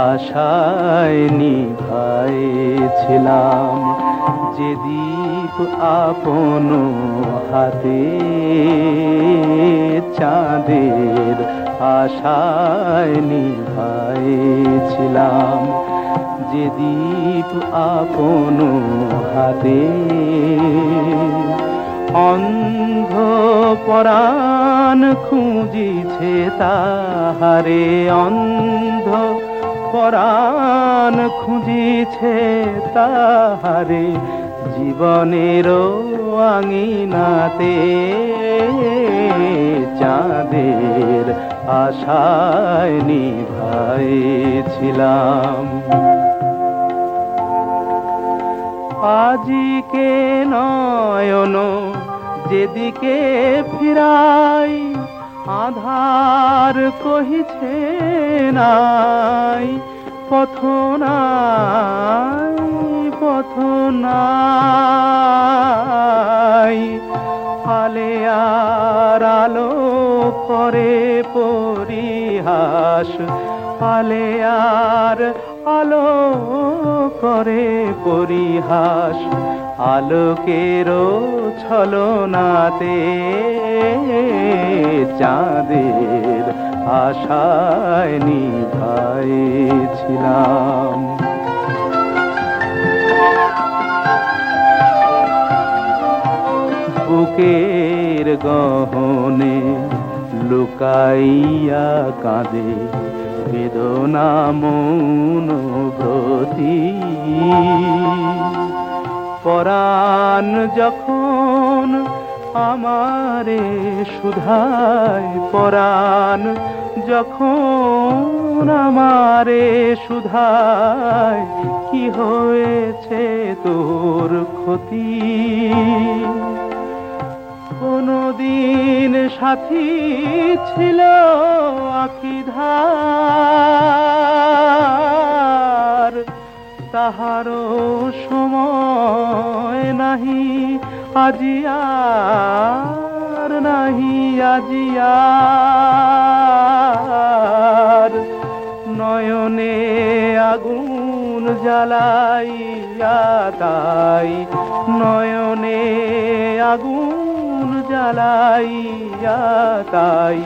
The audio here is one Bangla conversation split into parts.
আশায় নিভাইছিলাম যে দীপ আপন হাতে চাঁদের আশায় নিভাইছিলাম যে দীপ আপন হাতে অন্ধ পরাণ খুঁজিছে তাহারে অন্ধ পরাণ খুঁজিছে তাহারে জীবনের আঙিনাতে। চাঁদের আশায় নিভাইছিলাম। আজিকে নয়ন যেদিকে ফিরাই আধার কহিছে নাই, পথ নাই পথ নাই। আলে আর আলো করে পরিহাস আলে আর আলো করে পরিহাস, আলোকেরও ছলনাতে চাঁদের আশায় নিভাইছিলাম। বুকের গহনে লুকাইয়া কাঁদে বেদনা মৌন ব্রতি। পরাণ যখন আমারে সুধায় পরাণ, যখন আমারে সুধায় কি হয়েছে তোর ক্ষতি? কোনদিন সাথী ছিল আকিধার তাহারও সময় নাহি আজিয়ার নাহি আজিয়ার নয়নে আগুন জ্বালাইয়া তাই নয়নে আগুন জ্বালাইয়া তাই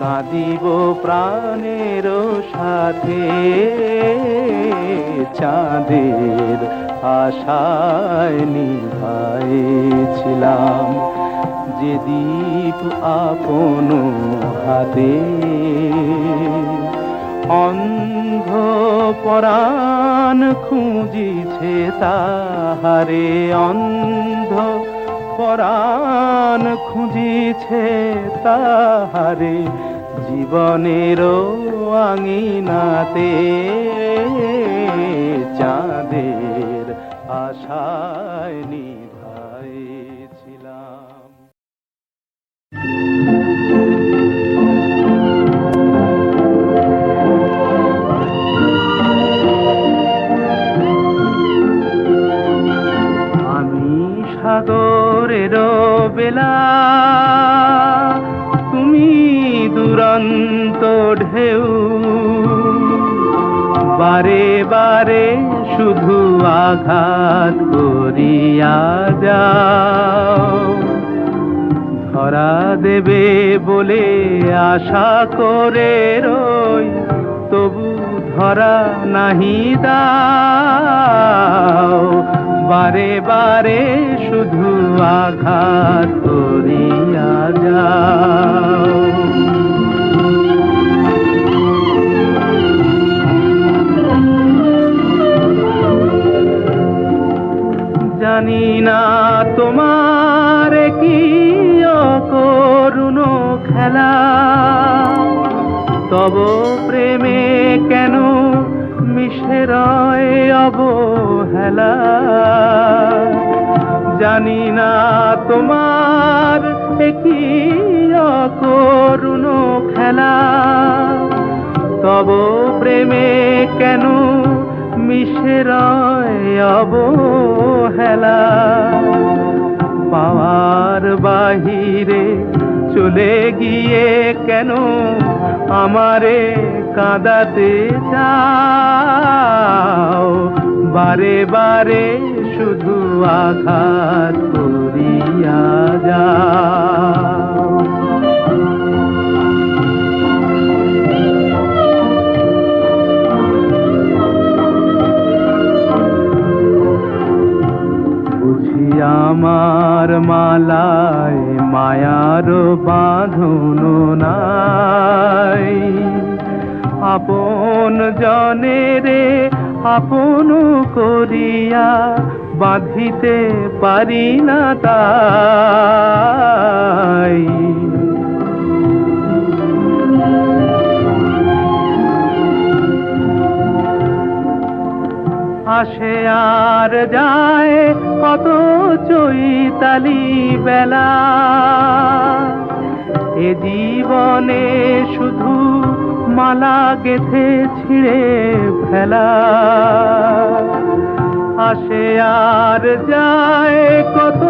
কাঁদিব প্রাণের সাথে চাঁদের আশায় নিভাইছিলাম। যে দীপ আপন হাতে অন্ধ পরাণ খুঁজিছে তাহারে অন্ধ পরাণ খুঁজিছে তাহারে জীবনের আঙিনাতে চাঁদের আশায় নিভাইছিলাম আমি সাগরের বেলা তুমি দুরন্ত ঢেউ বারে বারে শুধু আঘাত করিয়া যাও। ধরা দেবে বলে আশা করে রই, তবু ধরা নাহি দাও। বারে বারে শুধু আঘাত করিয়া যাও। অবহেলা জানি না তোমার কি করুণ খেলা। তব প্রেমে কেন মিশে অবহেলা? পাওয়ার বাহিরে চলে গিয়ে কেন আমারে কাঁদাতে চাও। বারে বারে শুধু আঘাত করিয়া বুঝি আমার মালায় মায়ার বাঁধন নাই। আপন জনে রে, আপন করিয়া বাঁধিতে পারি না তাই। আসে আর যায় কত চৈতালি বেলা। এ জীবনে শুধু মালা গেথে ছিঁড়ে ফেলা। আসে আর যায় কত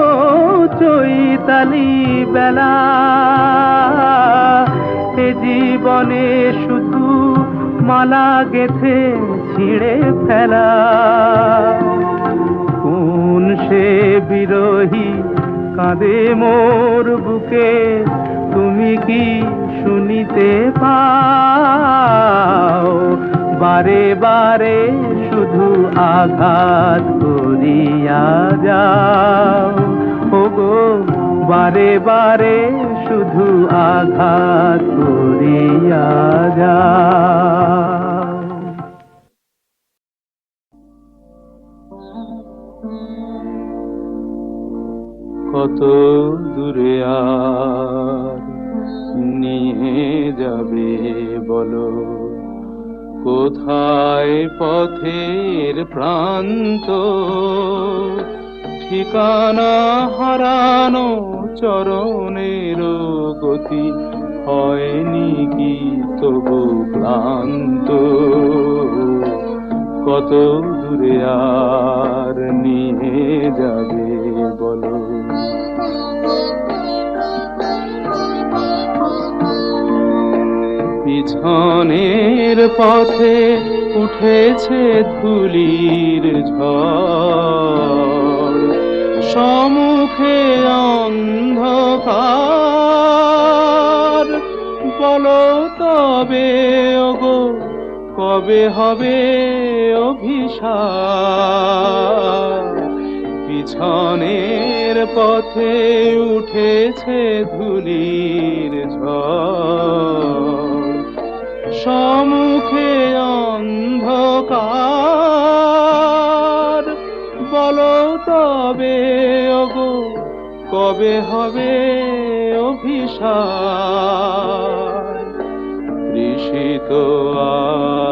চৈতালি বেলা। এ জীবনে শুধু মালা গেথে ছিঁড়ে ফেলা। কোন সে বিরোহী কাঁদে মোর বুকে, তুমি কি শুনিতে পাও। বারে বারে শুধু আঘাত করিয়া যাও। ওগো, বারে বারে শুধু আঘাত করিয়া যাও। কত দূরে আর নিয়ে যাবে বলো। কোথায় পথের প্রান্ত? ঠিকানা হারানো চরণের গতি হয়নি কি তবু ক্লান্ত? কত দূরে আর নিয়ে যাবে বলো। পিছনের পথে উঠেছে ধুলির ঝড়। সম্মুখে অন্ধকার। বলো তবে, ওগো, কবে হবে অভিশাপ? পিছনের পথে উঠেছে ধুলির ঝড়। সম্মুখে অন্ধকার। বলো তবে, ওগো, কবে হবে অভিশাপ? তৃষিত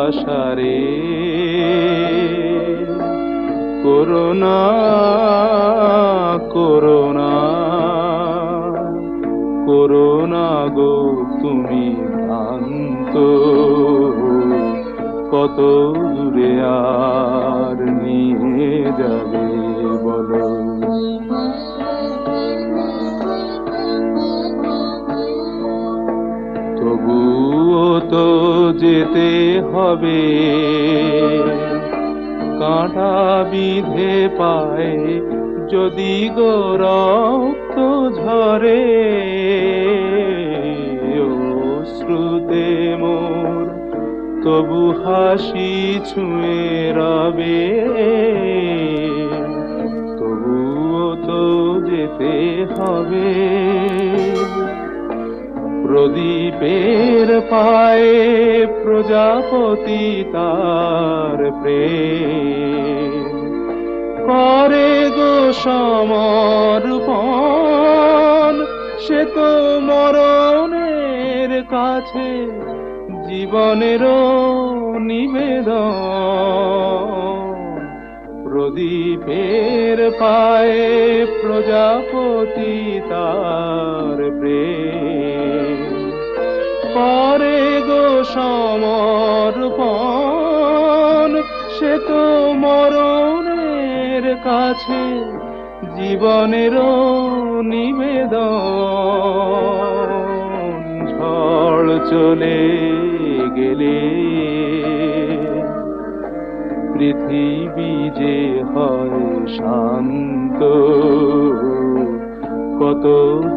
আশারে করোনা করোনা করোনা গো তুমি ভ্রান্ত। কত দূরে আর নিয়ে যাবে বলো। তবুও তো যেতে হবে। কাঁটা বিধে পায় যদি গো রক্ত ঝরে তবু হাসি ছুঁয়ে রবে। তবুও তো যেতে হবে। প্রদীপের পায়ে প্রজাপতি তার প্রেম। করে গো সমর্পণ, সে তো মরণের কাছে জীবনেরও নিবেদন। প্রদীপের পায়ে প্রজাপতি তার প্রেম। পরে গো সমর্পণ, সে তো মরণের কাছে জীবনেরও নিবেদন। ঝড় চলে পৃথিবী যে হয় শান্ত কত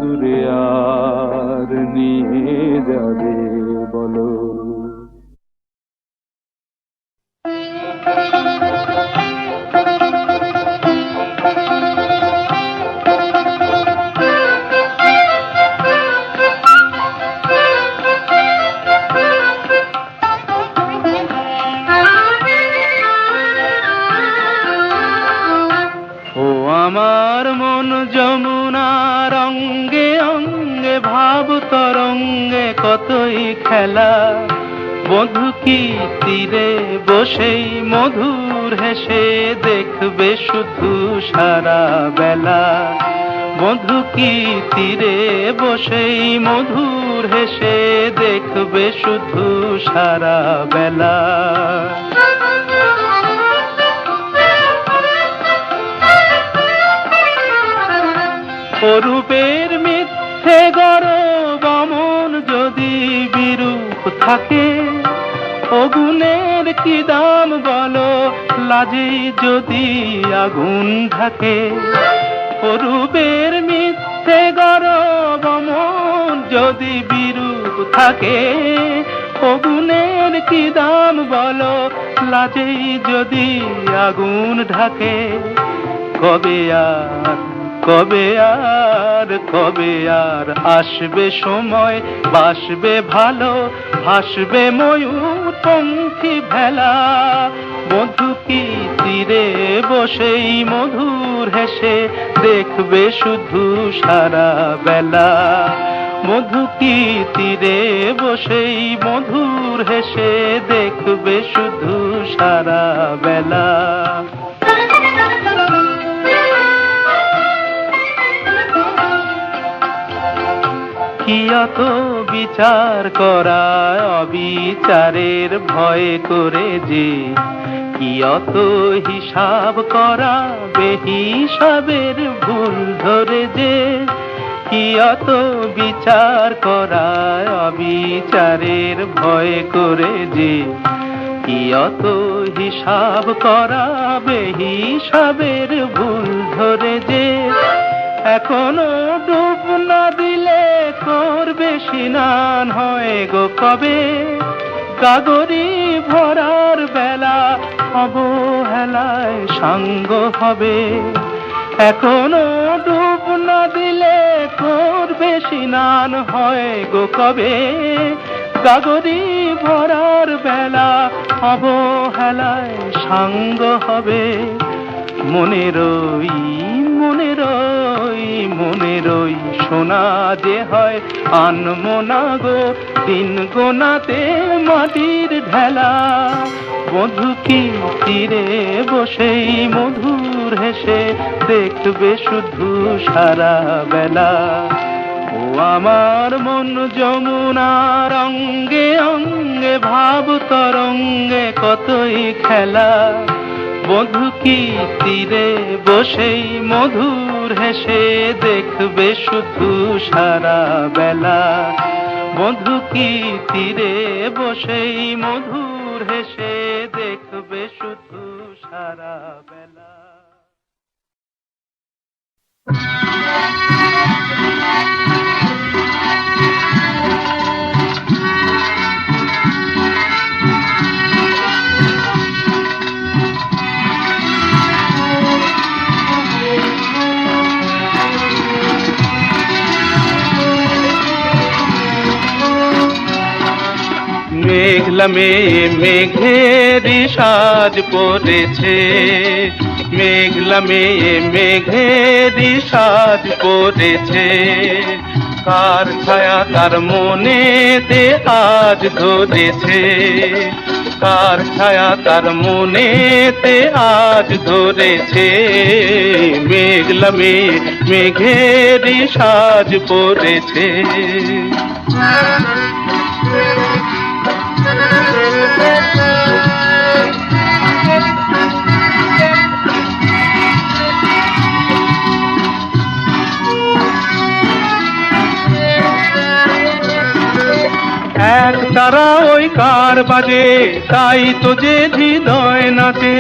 দূরে আর নিয়ে যাবে বলো? কতই খেলা বধু কি তীরে বসেই মধুর হেসে দেখবে শুধু সারা বেলা? বধু কি তীরে বসেই মধুর হেসে দেখবে শুধু সারা বেলা? অরূপের মিথ্যে অমন যদি বিরূপ থাকে, অগুণের কি দাম বলো? লাজে যদি আগুন থাকে, অরূপের মিথ্যে গরব অমন যদি বিরূপ থাকে, অগুণের কি দাম বলো? লাজেই যদি আগুন ঢাকে, কবে আর কবে আর কবে আর আসবে সময়, বাসবে ভালো, ভাসবে ময়ূর পঙ্খী ভেলা। মধু কি তীরে বসেই মধুর হেসে দেখবে শুধু সারা বেলা? মধু কি তীরে বসেই মধুর হেসে দেখবে শুধু সারা বেলা? কি বিচার করা অবিচারের ভয় করে যে কি হিসাব করা বেহিসাবের ভুল ধরে যে কি অত বিচার করা অবিচারের ভয় করে যে কি হিসাব করা বেহিসাবের ভুল ধরে যে এখনও ডুব না দিলে বেশি নান হয় গো কবে? গাগরি ভরার বেলা অবহেলায় সাঙ্গ হবে। এখনও ডুব না দিলে করবে স্নান হয় গো কবে? গাগরি ভরার বেলা অবহেলায় সাঙ্গ হবে। মনের ওই মনের ওই সোনা যে হয় আনমনা গো, দিন গোনাতে মাটির ঢেলা। মধু কি তীরে বসেই মধুর হেসে দেখবে শুধু সারা বেলা। ও আমার মন যমুনার অঙ্গে অঙ্গে, ভাব তরঙ্গে কতই খেলা। বধু কি তীরে বসেই মধুর হেসে দেখবে শুধু সারা বেলা? বধু কি তীরে বসেই মধুর হেসে দেখবে শুধু সারা বেলা? মেঘলা মেয়ে মেঘেরই সাজ পড়েছে। মেঘলা মেয়ে মেঘেরই সাজ পড়েছে। কার ছায়া তার মনেতে আজ ধরেছে। কার ছায়া তার মনেতে আজ ধরেছে। মেঘলা মেয়ে মেঘেরই সাজ পড়েছে। এক তারা ওই কার বাজে তাই তো যে হৃদয় নাচে।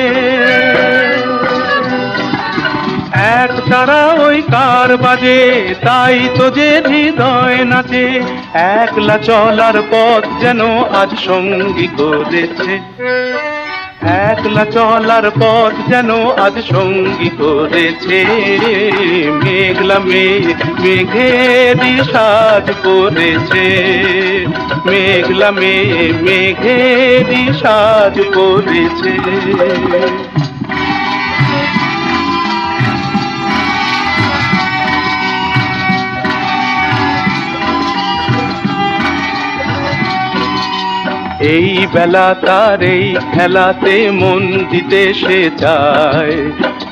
এক তারা ওই কার বাজে, তাই তো যে হৃদয় নাচে। একলা চলার পথ যেন আজ সঙ্গী করেছে। একলা চলার পথ যেন আজ সঙ্গী করেছে মেঘলা মেঘ মেঘেরই সাজ করেছে। মেঘলা মেঘ মেঘেরই সাজ করেছে। এই বেলা তার এই খেলাতে মন দিতে সে যায়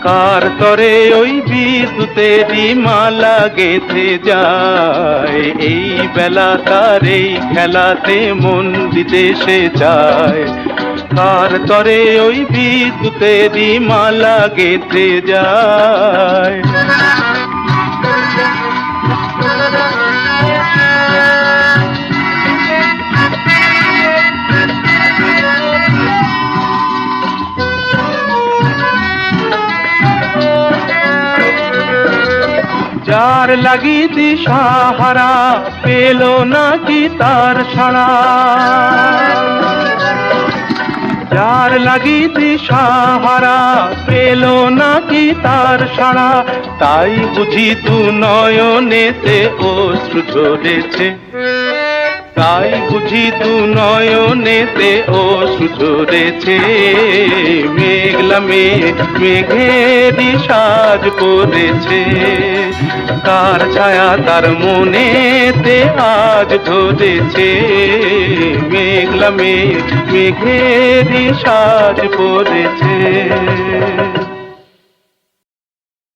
কার তরে ওই বিদ্যুতেরই মালা গেঁথে যায়। এই বেলা তার এই খেলাতে মন দিতে সে যায় কার তরে ওই বিদ্যুতেরই মালা গেঁথে যায়। যার লাগি দিশাহারা পেল নাকি তার ছাড়া যার লাগি দিশাহারা পেল নাকি তার সাড়া তাই বুঝি তু নয়নেতে অশ্রু ঝরেছে। তাই বুঝি তু নয়নেতে অশ্রু ঝরেছে মেঘলা মেঘ মেঘেরই সাজ করেছে। তার ছায়া তার মনেতে আজ ধরেছে। মেঘলা মেঘ মেঘেরই সাজ পড়েছে